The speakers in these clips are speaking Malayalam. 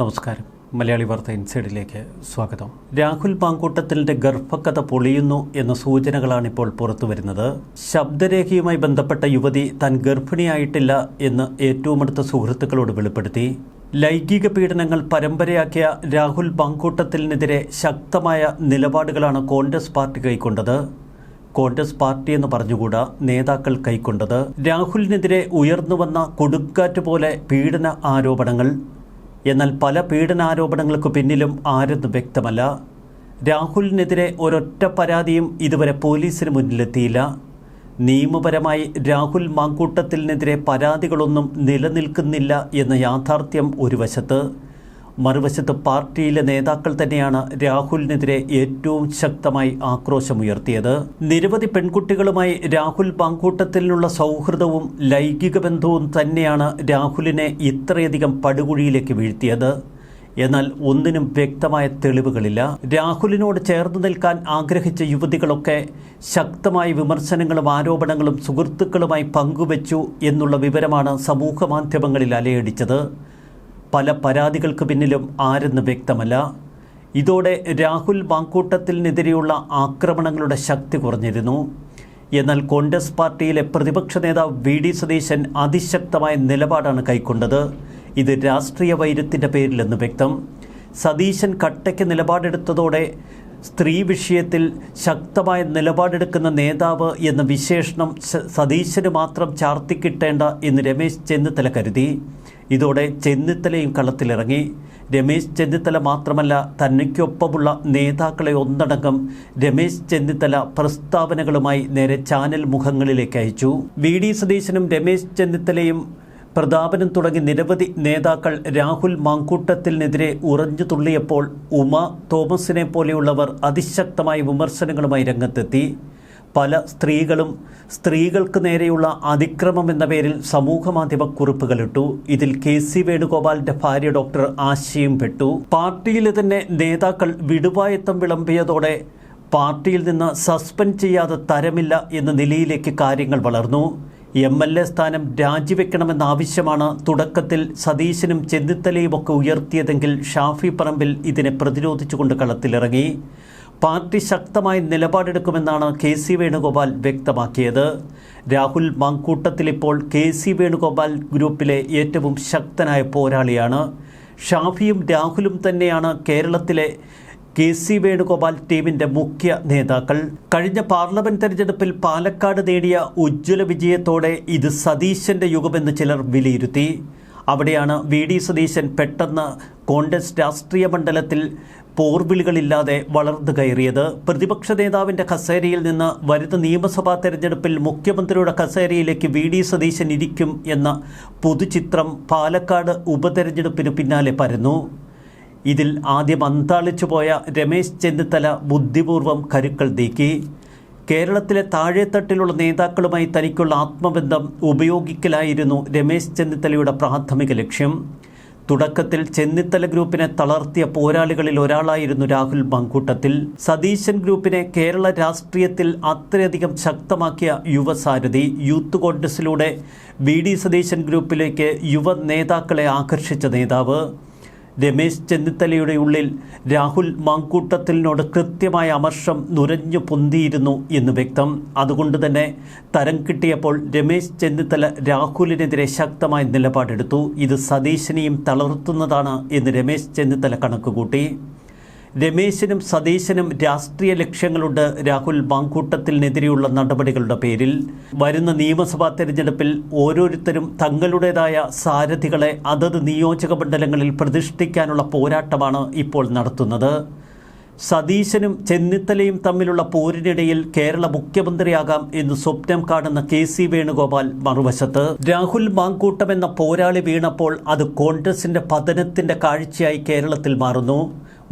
നമസ്കാരം. മലയാളി വാർത്ത ഇൻസൈഡിലേക്ക് സ്വാഗതം. രാഹുൽ പാങ്കൂട്ടത്തിന്റെ ഗർഭക്കഥ പൊളിയുന്നു എന്ന സൂചനകളാണ് ഇപ്പോൾ പുറത്തു വരുന്നത്. ശബ്ദരേഖയുമായി ബന്ധപ്പെട്ട യുവതി താൻ ഗർഭിണിയായിട്ടില്ല എന്ന് ഏറ്റവും അടുത്ത സുഹൃത്തുക്കളോട് വെളിപ്പെടുത്തി. ലൈംഗിക പീഡനങ്ങൾ പരമ്പരയാക്കിയ രാഹുൽ പാങ്കൂട്ടത്തിനെതിരെ ശക്തമായ നിലപാടുകളാണ് കോൺഗ്രസ് പാർട്ടി കൈക്കൊണ്ടത്. കോൺഗ്രസ് പാർട്ടി എന്ന് പറഞ്ഞുകൂടാ നേതാക്കൾ കൈക്കൊണ്ടത്. രാഹുലിനെതിരെ ഉയർന്നുവന്ന കൊടുക്കാറ്റ് പോലെ പീഡന ആരോപണങ്ങൾ എന്നാൽ പല പീഡനാരോപണങ്ങൾക്ക് പിന്നിലും ആരെന്ന് വ്യക്തമല്ല. രാഹുലിനെതിരെ ഒരൊറ്റ പരാതിയും ഇതുവരെ പോലീസിന് മുന്നിലെത്തിയില്ല. നിയമപരമായി രാഹുൽ മാങ്കൂട്ടത്തിനെതിരെ പരാതികളൊന്നും നിലനിൽക്കുന്നില്ല എന്ന യാഥാർത്ഥ്യം ഒരു വശത്ത് മറുവശത്ത് പാർട്ടിയിലെ നേതാക്കൾ തന്നെയാണ് രാഹുലിനെതിരെ ഏറ്റവും ശക്തമായി ആക്രോശമുയർത്തിയത്. നിരവധി പെൺകുട്ടികളുമായി രാഹുൽ പങ്കൂട്ടത്തിലുള്ള സൗഹൃദവും ലൈംഗിക ബന്ധവും തന്നെയാണ് രാഹുലിനെ ഇത്രയധികം പടുകുഴിയിലേക്ക് വീഴ്ത്തിയത്. എന്നാൽ ഒന്നിനും വ്യക്തമായ തെളിവുകളില്ല. രാഹുലിനോട് ചേർന്ന് നിൽക്കാൻ ആഗ്രഹിച്ച യുവതികളൊക്കെ ശക്തമായ വിമർശനങ്ങളും ആരോപണങ്ങളും സുഹൃത്തുക്കളുമായി പങ്കുവച്ചു എന്നുള്ള വിവരമാണ് സമൂഹ മാധ്യമങ്ങളിൽ അലയടിച്ചത്. പല പരാതികൾക്ക് പിന്നിലും ആരെന്ന് വ്യക്തമല്ല. ഇതോടെ രാഹുൽ വാങ്കൂട്ടത്തിനെതിരെയുള്ള ആക്രമണങ്ങളുടെ ശക്തി കുറഞ്ഞിരുന്നു. എന്നാൽ കോൺഗ്രസ് പാർട്ടിയിലെ പ്രതിപക്ഷ നേതാവ് വി ഡി സതീശൻ അതിശക്തമായ നിലപാടാണ് കൈക്കൊണ്ടത്. ഇത് രാഷ്ട്രീയ വൈരത്തിന്റെ പേരിലെന്ന് വ്യക്തം. സതീശൻ കട്ടയ്ക്ക് നിലപാടെടുത്തതോടെ സ്ത്രീ വിഷയത്തിൽ ശക്തമായ നിലപാടെടുക്കുന്ന നേതാവ് എന്ന വിശേഷണം സതീശന് മാത്രം ചാർത്തിക്കിട്ടേണ്ട എന്ന് രമേശ് ചെന്നിത്തല കരുതി. ഇതോടെ ചെന്നിത്തലയും കളത്തിലിറങ്ങി. രമേശ് ചെന്നിത്തല മാത്രമല്ല തന്നയ്ക്കൊപ്പമുള്ള നേതാക്കളെ ഒന്നടങ്കം രമേശ് ചെന്നിത്തല പ്രസ്താവനകളുമായി നേരെ ചാനൽ മുഖങ്ങളിലേക്ക് അയച്ചു. വി ഡി സതീശനും രമേശ് ചെന്നിത്തലയും പ്രതാപനും തുടങ്ങി നിരവധി നേതാക്കൾ രാഹുൽ മാങ്കൂട്ടത്തിനെതിരെ ഉറഞ്ഞു തുള്ളിയപ്പോൾ ഉമ തോമസിനെ പോലെയുള്ളവർ അതിശക്തമായ വിമർശനങ്ങളുമായി രംഗത്തെത്തി. പല സ്ത്രീകളും സ്ത്രീകൾക്ക് നേരെയുള്ള അതിക്രമം എന്ന പേരിൽ സമൂഹമാധ്യമ കുറിപ്പുകളിട്ടു. ഇതിൽ കെ സി വേണുഗോപാലിന്റെ ഭാര്യ ഡോക്ടർ ആശയും പെട്ടു. പാർട്ടിയിലെ തന്നെ നേതാക്കൾ വിടുവായത്തം വിളമ്പിയതോടെ പാർട്ടിയിൽ നിന്ന് സസ്പെൻഡ് ചെയ്യാതെ തരമില്ല എന്ന നിലയിലേക്ക് കാര്യങ്ങൾ വളർന്നു. എം എൽ എ സ്ഥാനം രാജിവെക്കണമെന്ന ആവശ്യമാണ് തുടക്കത്തിൽ സതീശനും ചെന്നിത്തലയുമൊക്കെ ഉയർത്തിയതെങ്കിൽ ഷാഫി പറമ്പിൽ ഇതിനെ പ്രതിരോധിച്ചുകൊണ്ട് കളത്തിലിറങ്ങി. പാർട്ടി ശക്തമായി നിലപാടെടുക്കുമെന്നാണ് കെ സി വേണുഗോപാൽ വ്യക്തമാക്കിയത്. രാഹുൽ മാങ്കൂട്ടത്തിൽ ഇപ്പോൾ കെ സി വേണുഗോപാൽ ഗ്രൂപ്പിലെ ഏറ്റവും ശക്തനായ പോരാളിയാണ്. ഷാഫിയും രാഹുലും തന്നെയാണ് കേരളത്തിലെ കെ സി വേണുഗോപാൽ ടീമിന്റെ മുഖ്യ നേതാക്കൾ. കഴിഞ്ഞ പാർലമെന്റ് തെരഞ്ഞെടുപ്പിൽ പാലക്കാട് നേടിയ ഉജ്ജ്വല വിജയത്തോടെ ഇത് സതീശന്റെ യുഗമെന്ന് ചിലർ വിലയിരുത്തി. അവിടെയാണ് വി ഡി സതീശൻ പെട്ടെന്ന് കോൺഗ്രസ് രാഷ്ട്രീയ മണ്ഡലത്തിൽ പോർവിളികളില്ലാതെ വളർന്നു കയറിയത്. പ്രതിപക്ഷ നേതാവിന്റെ കസേരയിൽ നിന്ന് വരുന്ന നിയമസഭാ തെരഞ്ഞെടുപ്പിൽ മുഖ്യമന്ത്രിയുടെ കസേരയിലേക്ക് വി ഡി സതീശൻ ഇരിക്കും എന്ന പൊതുചിത്രം പാലക്കാട് ഉപതെരഞ്ഞെടുപ്പിന് പിന്നാലെ പരന്നു. ഇതിൽ ആദ്യം അന്താളിച്ചു പോയ രമേശ് ചെന്നിത്തല ബുദ്ധിപൂർവം കരുക്കൾ നീക്കി. കേരളത്തിലെ താഴെത്തട്ടിലുള്ള നേതാക്കളുമായി തനിക്കുള്ള ആത്മബന്ധം ഉപയോഗിക്കലായിരുന്നു രമേശ് ചെന്നിത്തലയുടെ പ്രാഥമിക ലക്ഷ്യം. തുടക്കത്തിൽ ചെന്നിത്തല ഗ്രൂപ്പിനെ തളർത്തിയ പോരാളികളിൽ ഒരാളായിരുന്നു രാഹുൽ മങ്കൂട്ടത്തിൽ. സതീശൻ ഗ്രൂപ്പിനെ കേരള രാഷ്ട്രീയത്തിൽ അത്രയധികം ശക്തമാക്കിയ യുവസാരഥി യൂത്ത് കോൺഗ്രസിലൂടെ വി ഡി സതീശൻ ഗ്രൂപ്പിലേക്ക് യുവ നേതാക്കളെ ആകർഷിച്ച നേതാവ്. രമേശ് ചെന്നിത്തലയുടെ ഉള്ളിൽ രാഹുൽ മാങ്കൂട്ടത്തിനോട് കൃത്യമായ അമർഷം നുരഞ്ഞു പൊന്തിയിരുന്നു എന്ന് വ്യക്തം. അതുകൊണ്ട് തന്നെ തരം കിട്ടിയപ്പോൾ രമേശ് ചെന്നിത്തല രാഹുലിനെതിരെ ശക്തമായ നിലപാടെടുത്തു. ഇത് സതീശനെയും തളർത്തുന്നതാണ് എന്ന് രമേശ് ചെന്നിത്തല കണക്കുകൂട്ടി. രമേശിനും സതീശനും രാഷ്ട്രീയ ലക്ഷ്യങ്ങളുണ്ട് രാഹുൽ മാങ്കൂട്ടത്തിനെതിരെയുള്ള നടപടികളുടെ പേരിൽ. വരുന്ന നിയമസഭാ തെരഞ്ഞെടുപ്പിൽ ഓരോരുത്തരും തങ്ങളുടേതായ സാരഥികളെ അതത് നിയോജക മണ്ഡലങ്ങളിൽ പ്രതിഷ്ഠിക്കാനുള്ള പോരാട്ടമാണ് ഇപ്പോൾ നടത്തുന്നത്. സതീശനും ചെന്നിത്തലയും തമ്മിലുള്ള പോരിനിടയിൽ കേരള മുഖ്യമന്ത്രിയാകാം എന്ന് സ്വപ്നം കാണുന്ന കെ സി വേണുഗോപാൽ മറുവശത്ത്. രാഹുൽ മാങ്കൂട്ടം എന്ന പോരാളി വീണപ്പോൾ അത് കോൺഗ്രസിന്റെ പതനത്തിന്റെ കാഴ്ചയായി കേരളത്തിൽ മാറുന്നു.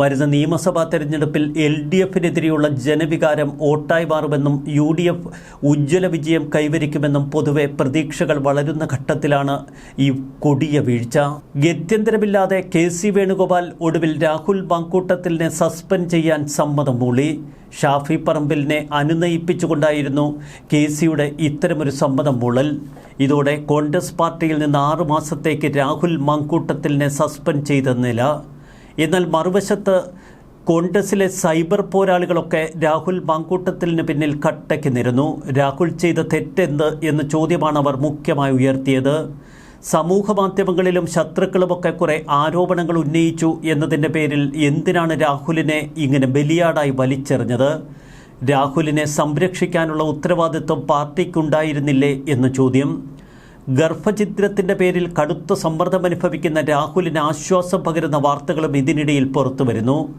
വരുന്ന നിയമസഭാ തെരഞ്ഞെടുപ്പിൽ എൽ ഡി എഫിനെതിരെയുള്ള ജനവികാരം ഓട്ടായി മാറുമെന്നും യു ഡി എഫ് ഉജ്ജ്വല വിജയം കൈവരിക്കുമെന്നും പൊതുവെ പ്രതീക്ഷകൾ വളരുന്ന ഘട്ടത്തിലാണ് ഈ കൊടിയ വീഴ്ച. ഗത്യന്തരമില്ലാതെ കെ സി വേണുഗോപാൽ ഒടുവിൽ രാഹുൽ മാങ്കൂട്ടത്തിലിനെ സസ്പെൻഡ് ചെയ്യാൻ സമ്മതം മൂളി. ഷാഫി പറമ്പിലിനെ അനുനയിപ്പിച്ചുകൊണ്ടായിരുന്നു കെ സിയുടെ ഇത്തരമൊരു സമ്മതം മൂളൽ. ഇതോടെ കോൺഗ്രസ് പാർട്ടിയിൽ നിന്ന് ആറു മാസത്തേക്ക് രാഹുൽ മാങ്കൂട്ടത്തിലിനെ സസ്പെൻഡ് ചെയ്ത നില. എന്നാൽ മറുവശത്ത് കോൺഗ്രസിലെ സൈബർ പോരാളികളൊക്കെ രാഹുൽ മാങ്കൂട്ടത്തിന് പിന്നിൽ കട്ടയ്ക്ക് നിരുന്നു രാഹുൽ ചെയ്ത തെറ്റെന്ത് എന്ന ചോദ്യമാണ് അവർ മുഖ്യമായി ഉയർത്തിയത്. സമൂഹ മാധ്യമങ്ങളിലും ശത്രുക്കളുമൊക്കെ കുറെ ആരോപണങ്ങൾ ഉന്നയിച്ചു എന്നതിന്റെ പേരിൽ എന്തിനാണ് രാഹുലിനെ ഇങ്ങനെ ബലിയാടായി വലിച്ചെറിഞ്ഞത്? രാഹുലിനെ സംരക്ഷിക്കാനുള്ള ഉത്തരവാദിത്വം പാർട്ടിക്കുണ്ടായിരുന്നില്ലേ എന്ന ചോദ്യം. ഗർഭചിത്രത്തിന്റെ പേരിൽ കടുത്ത സമ്മർദ്ദമനുഭവിക്കുന്ന രാഹുലിന് ആശ്വാസം പകരുന്ന വാർത്തകളും ഇതിനിടയിൽ പുറത്തുവരുന്നു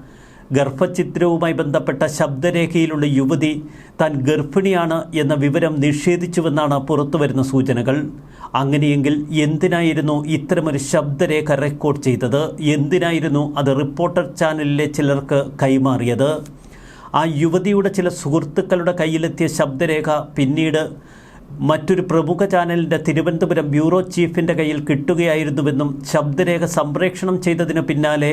ഗർഭചിത്രവുമായി ബന്ധപ്പെട്ട ശബ്ദരേഖയിലുള്ള യുവതി താൻ ഗർഭിണിയാണ് എന്ന വിവരം നിഷേധിച്ചുവെന്നാണ് പുറത്തുവരുന്ന സൂചനകൾ. അങ്ങനെയെങ്കിൽ എന്തിനായിരുന്നു ഇത്തരമൊരു ശബ്ദരേഖ റെക്കോർഡ് ചെയ്തത്? എന്തിനായിരുന്നു അത് റിപ്പോർട്ടർ ചാനലിലെ ചിലർക്ക് കൈമാറിയത്? ആ യുവതിയുടെ ചില സുഹൃത്തുക്കളുടെ കയ്യിലെത്തിയ ശബ്ദരേഖ പിന്നീട് മറ്റൊരു പ്രമുഖ ചാനലിന്റെ തിരുവനന്തപുരം ബ്യൂറോ ചീഫിന്റെ കയ്യിൽ കിട്ടുകയായിരുന്നുവെന്നും ശബ്ദരേഖ സംപ്രേഷണം ചെയ്തതിന് പിന്നാലെ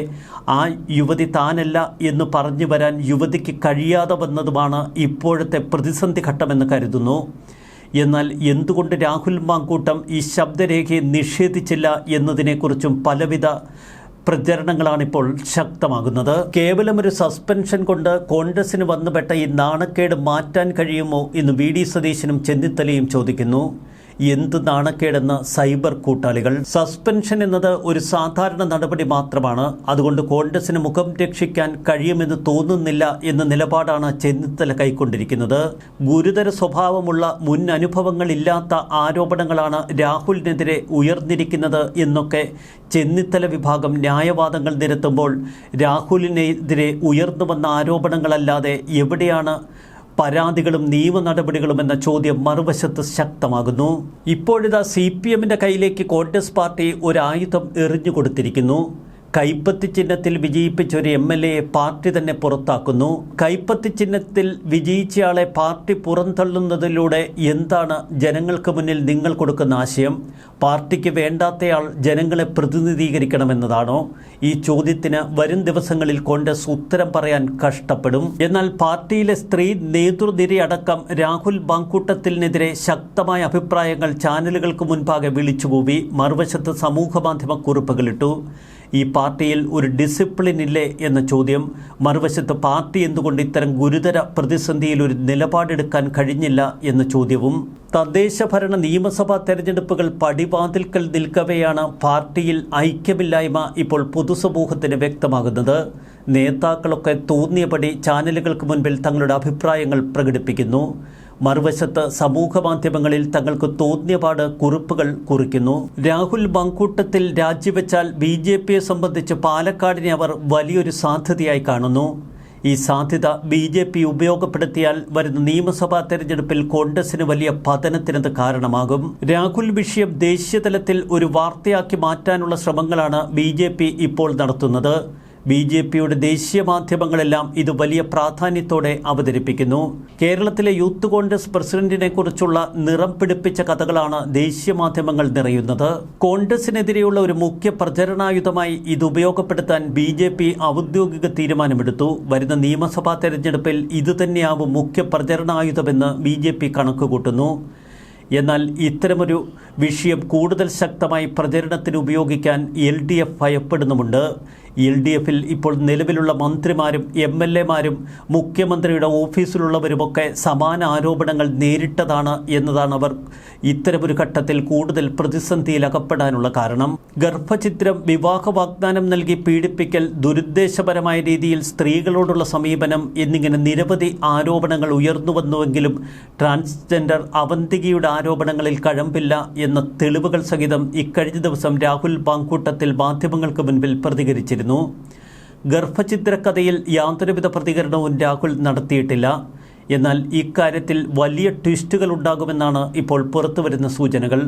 ആ യുവതി താനല്ല എന്ന് പറഞ്ഞു വരാൻ യുവതിക്ക് കഴിയാതെ വന്നതുമാണ് ഇപ്പോഴത്തെ പ്രതിസന്ധി ഘട്ടമെന്ന് കരുതുന്നു. എന്നാൽ എന്തുകൊണ്ട് രാഹുൽ മാങ്കൂട്ടം ഈ ശബ്ദരേഖയെ നിഷേധിച്ചില്ല എന്നതിനെക്കുറിച്ചും പലവിധ പ്രചരണങ്ങളാണിപ്പോൾ ശക്തമാകുന്നത്. കേവലം ഒരു സസ്പെൻഷൻ കൊണ്ട് കോൺഗ്രസിന് വന്നുപെട്ട ഈ നാണക്കേട് മാറ്റാൻ കഴിയുമോ എന്ന് വി ഡി സതീശനും ചെന്നിത്തലയും ചോദിക്കുന്നു. എന്ത് നാണക്കേടെന്ന് സൈബർ കൂട്ടാളികൾ? സസ്പെൻഷൻ എന്നത് ഒരു സാധാരണ നടപടി മാത്രമാണ്. അതുകൊണ്ട് കോൺഗ്രസിന് മുഖം രക്ഷിക്കാൻ കഴിയുമെന്ന് തോന്നുന്നില്ല എന്ന നിലപാടാണ് ചെന്നിത്തല കൈക്കൊണ്ടിരിക്കുന്നത്. ഗുരുതര സ്വഭാവമുള്ള മുൻ അനുഭവങ്ങളില്ലാത്ത ആരോപണങ്ങളാണ് രാഹുലിനെതിരെ ഉയർന്നിരിക്കുന്നത് എന്നൊക്കെ ചെന്നിത്തല വിഭാഗം ന്യായവാദങ്ങൾ നിരത്തുമ്പോൾ രാഹുലിനെതിരെ ഉയർന്നു വന്ന ആരോപണങ്ങളല്ലാതെ എവിടെയാണ് പരാതികളും നിയമ നടപടികളും എന്ന ചോദ്യം മറുവശത്ത് ശക്തമാകുന്നു. ഇപ്പോഴിതാ സി പി എമ്മിന്റെ കയ്യിലേക്ക് കോൺഗ്രസ് പാർട്ടി ഒരായുധം എറിഞ്ഞു കൊടുത്തിരിക്കുന്നു. കൈപ്പത്തി ചിഹ്നത്തിൽ വിജയിപ്പിച്ച ഒരു എം എൽ എയെ പാർട്ടി തന്നെ പുറത്താക്കുന്നു. കൈപ്പത്തി ചിഹ്നത്തിൽ വിജയിച്ചയാളെ പാർട്ടി പുറന്തള്ളുന്നതിലൂടെ എന്താണ് ജനങ്ങൾക്ക് മുന്നിൽ നിങ്ങൾ കൊടുക്കുന്ന ആശയം? പാർട്ടിക്ക് വേണ്ടാത്തയാൾ ജനങ്ങളെ പ്രതിനിധീകരിക്കണമെന്നതാണോ? ഈ ചോദ്യത്തിന് വരും ദിവസങ്ങളിൽ കോൺഗ്രസ് ഉത്തരം പറയാൻ കഷ്ടപ്പെടും. എന്നാൽ പാർട്ടിയിലെ സ്ത്രീ നേതൃനിരയടക്കം രാഹുൽ ബാങ്കൂട്ടത്തിനെതിരെ ശക്തമായ അഭിപ്രായങ്ങൾ ചാനലുകൾക്ക് മുൻപാകെ വിളിച്ചുകൂവി. മറുവശത്ത് സമൂഹമാധ്യമ കുറിപ്പുകളിട്ടു ഈ പാർട്ടിയിൽ ഒരു ഡിസിപ്ലിൻ ഇല്ലേ എന്ന ചോദ്യം. മറുവശത്ത് പാർട്ടി എന്തുകൊണ്ട് ഇത്തരം ഗുരുതര പ്രതിസന്ധിയിൽ ഒരു നിലപാടെടുക്കാൻ കഴിഞ്ഞില്ല എന്ന ചോദ്യവും. തദ്ദേശ ഭരണ നിയമസഭാ തെരഞ്ഞെടുപ്പുകൾ പടിവാതിൽക്കൽ നിൽക്കവെയാണ് പാർട്ടിയിൽ ഐക്യമില്ലായ്മ ഇപ്പോൾ പൊതുസമൂഹത്തിന് വ്യക്തമാകുന്നത്. നേതാക്കളൊക്കെ തോന്നിയപടി ചാനലുകൾക്ക് മുൻപിൽ തങ്ങളുടെ അഭിപ്രായങ്ങൾ പ്രകടിപ്പിക്കുന്നു. മറുവശത്ത് സമൂഹ മാധ്യമങ്ങളിൽ തങ്ങൾക്ക് തോന്നിയപാട് കുറിപ്പുകൾ കുറിക്കുന്നു. രാഹുൽ മങ്കൂട്ടത്തിൽ രാജിവെച്ചാൽ ബി ജെ പിയെ സംബന്ധിച്ച് പാലക്കാടിനെ അവർ വലിയൊരു സാധ്യതയായി കാണുന്നു. ഈ സാധ്യത ബി ജെ പി ഉപയോഗപ്പെടുത്തിയാൽ വരുന്ന നിയമസഭാ തെരഞ്ഞെടുപ്പിൽ കോൺഗ്രസിന് വലിയ പതനത്തിനത് കാരണമാകും. രാഹുൽ വിഷയം ദേശീയതലത്തിൽ ഒരു വാർത്തയാക്കി മാറ്റാനുള്ള ശ്രമങ്ങളാണ് ബി ഇപ്പോൾ നടത്തുന്നത്. ബി ജെ പിയുടെ ദേശീയ മാധ്യമങ്ങളെല്ലാം ഇത് വലിയ പ്രാധാന്യത്തോടെ അവതരിപ്പിക്കുന്നു. കേരളത്തിലെ യൂത്ത് കോൺഗ്രസ് പ്രസിഡന്റിനെ കുറിച്ചുള്ള നിറം പിടിപ്പിച്ച കഥകളാണ് ദേശീയ മാധ്യമങ്ങൾ നിറയുന്നത്. കോൺഗ്രസിനെതിരെയുള്ള ഒരു മുഖ്യ പ്രചരണായുധമായി ഇത് ഉപയോഗപ്പെടുത്താൻ ബി ജെ പി ഔദ്യോഗിക തീരുമാനമെടുത്തു. വരുന്ന നിയമസഭാ തെരഞ്ഞെടുപ്പിൽ ഇതുതന്നെയാവും മുഖ്യ പ്രചരണായുധമെന്ന് ബി ജെ പി കണക്കുകൂട്ടുന്നു. എന്നാൽ ഇത്തരമൊരു വിഷയം കൂടുതൽ ശക്തമായി പ്രചരണത്തിന് ഉപയോഗിക്കാൻ എൽ ഡി എഫ് ഭയപ്പെടുന്നുമുണ്ട്. എൽ ഡി എഫിൽ ഇപ്പോൾ നിലവിലുള്ള മന്ത്രിമാരും എം എൽ എമാരും മുഖ്യമന്ത്രിയുടെ ഓഫീസിലുള്ളവരുമൊക്കെ സമാന ആരോപണങ്ങൾ നേരിട്ടതാണ് എന്നതാണ് അവർ ഇത്തരമൊരു ഘട്ടത്തിൽ കൂടുതൽ പ്രതിസന്ധിയിലകപ്പെടാനുള്ള കാരണം. ഗർഭചിത്രം വിവാഹ വാഗ്ദാനം നൽകി പീഡിപ്പിക്കൽ ദുരുദ്ദേശപരമായ രീതിയിൽ സ്ത്രീകളോടുള്ള സമീപനം എന്നിങ്ങനെ നിരവധി ആരോപണങ്ങൾ ഉയർന്നു വന്നുവെങ്കിലും ട്രാൻസ്ജെൻഡർ അവന്തികയുടെ ആരോപണങ്ങളിൽ കഴമ്പില്ല എന്ന തെളിവുകൾ സഹിതം ഇക്കഴിഞ്ഞ ദിവസം രാഹുൽ പാങ്കൂട്ടത്തിൽ മാധ്യമങ്ങൾക്ക് മുൻപിൽ പ്രതികരിച്ചിരുന്നു. ഗർഭചിത്രക്കഥയിൽ യാതൊരുവിധ പ്രതികരണവും രാഹുൽ നടത്തിയിട്ടില്ല. എന്നാൽ ഇക്കാര്യത്തിൽ വലിയ ട്വിസ്റ്റുകൾ ഉണ്ടാകുമെന്നാണ് ഇപ്പോൾ പുറത്തുവരുന്ന സൂചനകൾ.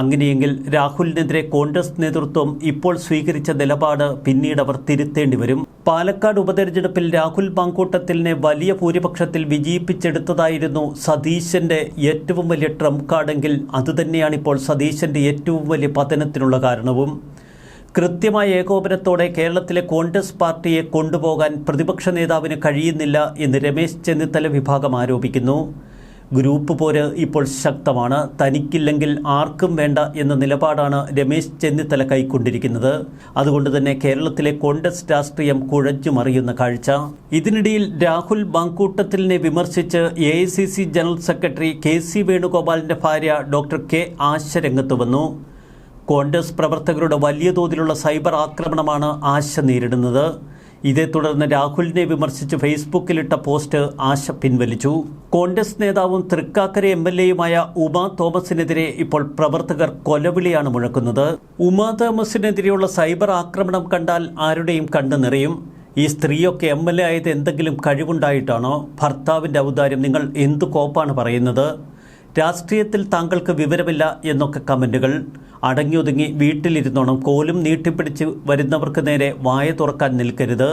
അങ്ങനെയെങ്കിൽ രാഹുലിനെതിരെ കോൺഗ്രസ് നേതൃത്വം ഇപ്പോൾ സ്വീകരിച്ച നിലപാട് പിന്നീട് അവർ തിരുത്തേണ്ടി വരും. പാലക്കാട് ഉപതെരഞ്ഞെടുപ്പിൽ രാഹുൽ പാങ്കൂട്ടത്തിലിനെ വലിയ ഭൂരിപക്ഷത്തിൽ വിജയിപ്പിച്ചെടുത്തതായിരുന്നു സതീശന്റെ ഏറ്റവും വലിയ ട്രംപ് കാർഡെങ്കിൽ. അതുതന്നെയാണ് ഇപ്പോൾ സതീശന്റെ ഏറ്റവും വലിയ പതനത്തിനുള്ള കാരണവും. കൃത്യമായ ഏകോപനത്തോടെ കേരളത്തിലെ കോൺഗ്രസ് പാർട്ടിയെ കൊണ്ടുപോകാൻ പ്രതിപക്ഷ നേതാവിന് കഴിയുന്നില്ല എന്ന് രമേശ് ചെന്നിത്തല വിഭാഗം ആരോപിക്കുന്നു. ഗ്രൂപ്പ് പോര് ഇപ്പോൾ ശക്തമാണ്. തനിക്കില്ലെങ്കിൽ ആർക്കും വേണ്ട എന്ന നിലപാടാണ് രമേശ് ചെന്നിത്തല കൈക്കൊണ്ടിരിക്കുന്നത്. അതുകൊണ്ട് തന്നെ കേരളത്തിലെ കോൺഗ്രസ് രാഷ്ട്രീയം കുഴഞ്ഞുമറിയുന്ന കാഴ്ച. ഇതിനിടയിൽ രാഹുൽ ബാങ്കൂട്ടത്തിലിനെ വിമർശിച്ച് A general secretary K C വേണുഗോപാലിന്റെ ഭാര്യ ഡോക്ടർ കെ ആശ രംഗത്ത് വന്നു. കോൺഗ്രസ് പ്രവർത്തകരുടെ വലിയ തോതിലുള്ള സൈബർ ആക്രമണമാണ് ആശ നേരിടുന്നത്. ഇതേ തുടർന്ന് രാഹുലിനെ വിമർശിച്ച് ഫേസ്ബുക്കിലിട്ട പോസ്റ്റ് ആശ പിൻവലിച്ചു. കോൺഗ്രസ് നേതാവും തൃക്കാക്കര എം എൽ എയുമായ ഉമാ തോമസിനെതിരെ ഇപ്പോൾ പ്രവർത്തകർ കൊലവിളിയാണ് മുഴക്കുന്നത്. ഉമാ തോമസിനെതിരെയുള്ള സൈബർ ആക്രമണം കണ്ടാൽ ആരുടെയും കണ്ണു നിറയും. ഈ സ്ത്രീയൊക്കെ എം എൽ എ ആയത് എന്തെങ്കിലും കഴിവുണ്ടായിട്ടാണോ? ഭർത്താവിന്റെ ഔദാര്യം നിങ്ങൾ എന്തു കോപ്പാണ് പറയുന്നത്? രാഷ്ട്രീയത്തിൽ താങ്കൾക്ക് വിവരമില്ല എന്നൊക്കെ കമന്റുകൾ അടങ്ങിയൊതുങ്ങി വീട്ടിലിരുന്നോണം കോലും നീട്ടിപ്പിടിച്ച് വരുന്നവർക്ക് നേരെ വായ തുറക്കാൻ നിൽക്കരുത്.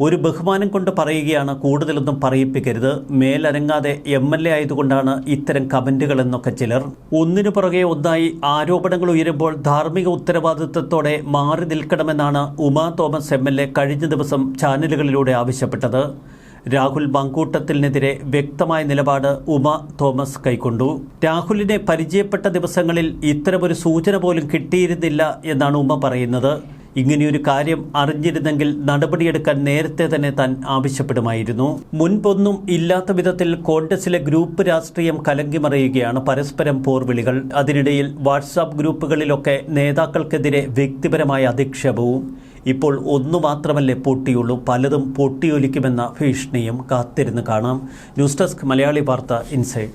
ഒരു ബഹുമാനം കൊണ്ട് പറയുകയാണ് കൂടുതലൊന്നും പറയിപ്പിക്കരുത്. മേലനങ്ങാതെ എം എൽ എ ആയതുകൊണ്ടാണ് ഇത്തരം കമന്റുകൾ എന്നൊക്കെ ചിലർ. ഒന്നിനു പുറകെ ഒന്നായി ആരോപണങ്ങൾ ഉയരുമ്പോൾ ധാർമ്മിക ഉത്തരവാദിത്വത്തോടെ മാറി നിൽക്കണമെന്നാണ് ഉമാ തോമസ് എം കഴിഞ്ഞ ദിവസം ചാനലുകളിലൂടെ ആവശ്യപ്പെട്ടത്. രാഹുൽ ബങ്കൂട്ടത്തിനെതിരെ വ്യക്തമായ നിലപാട് ഉമ തോമസ് കൈക്കൊണ്ടു. രാഹുലിനെ പരിചയപ്പെട്ട ദിവസങ്ങളിൽ ഇത്തരമൊരു സൂചന പോലും കിട്ടിയിരുന്നില്ല എന്നാണ് ഉമ പറയുന്നത്. ഇങ്ങനെയൊരു കാര്യം അറിഞ്ഞിരുന്നെങ്കിൽ നടപടിയെടുക്കാൻ നേരത്തെ തന്നെ താൻ ആവശ്യപ്പെടുമായിരുന്നു. മുൻപൊന്നും ഇല്ലാത്ത വിധത്തിൽ കോൺഗ്രസിലെ ഗ്രൂപ്പ് രാഷ്ട്രീയം കലങ്കിമറിയുകയാണ് പരസ്പരം പോർവിളികൾ. അതിനിടയിൽ വാട്സാപ്പ് ഗ്രൂപ്പുകളിലൊക്കെ നേതാക്കൾക്കെതിരെ വ്യക്തിപരമായ അധിക്ഷേപവും ഇപ്പോൾ ഒന്നു മാത്രമല്ലേ പൊട്ടിയുള്ളൂ പലതും പൊട്ടിയൊലിക്കുമെന്ന ഭീഷണിയും കാത്തിരുന്ന് കാണാം. ന്യൂസ് ഡെസ്ക് മലയാളി വാർത്ത ഇൻസൈഡ്.